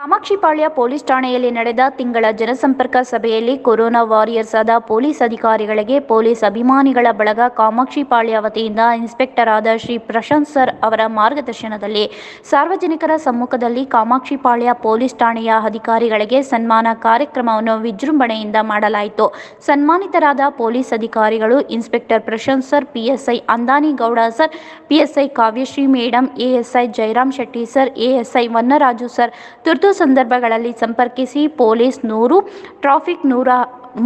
Kamakshipalya police ಠಾಣೆಯಲ್ಲಿ ನಡೆದ ತಿಂಗಳ ಜನಸಂಪರ್ಕ ಸಭೆಯಲ್ಲಿ ಕೊರೋನಾ ವಾರಿಯರ್ಸ್ ಆದ ಪೊಲೀಸ್ ಅಧಿಕಾರಿಗಳಿಗೆ ಪೊಲೀಸ್ ಅಭಿಮಾನಿಗಳ ಬಳಗ ಕಾಮಾಕ್ಷಿಪಾಳ್ಯ ವತಿಯಿಂದ ಇನ್ಸ್ಪೆಕ್ಟರ್ ಆದ ಶ್ರೀ ಪ್ರಶಾಂತ್ ಸರ್ ಅವರ ಮಾರ್ಗದರ್ಶನದಲ್ಲಿ ಸಾರ್ವಜನಿಕರ ಸಮ್ಮುಖದಲ್ಲಿ ಕಾಮಾಕ್ಷಿಪಾಳ್ಯ ಪೊಲೀಸ್ ಠಾಣೆಯ ಅಧಿಕಾರಿಗಳಿಗೆ ಸನ್ಮಾನ ಕಾರ್ಯಕ್ರಮವನ್ನು ವಿಜೃಂಭಣೆಯಿಂದ ಮಾಡಲಾಯಿತು. ಸನ್ಮಾನಿತರಾದ ಪೊಲೀಸ್ ಅಧಿಕಾರಿಗಳು inspector Prashanth sir, PSI Andani Gowda sir, PSI Kavyashree madam, ASI Jayaram Shetty sir ASI Vannaraju sir. ತುರ್ತು ಸಂದರ್ಭಗಳಲ್ಲಿ ಸಂಪರ್ಕಿಸಿ ಪೊಲೀಸ್ ನೂರು, ಟ್ರಾಫಿಕ್ ನೂರ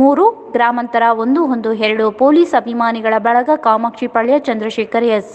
ಮೂರು, ಗ್ರಾಮಾಂತರ ಒಂದು ಒಂದು ಎರಡು ಪೊಲೀಸ್ ಅಭಿಮಾನಿಗಳ ಬಳಗ Kamakshipalya Chandrashekar S.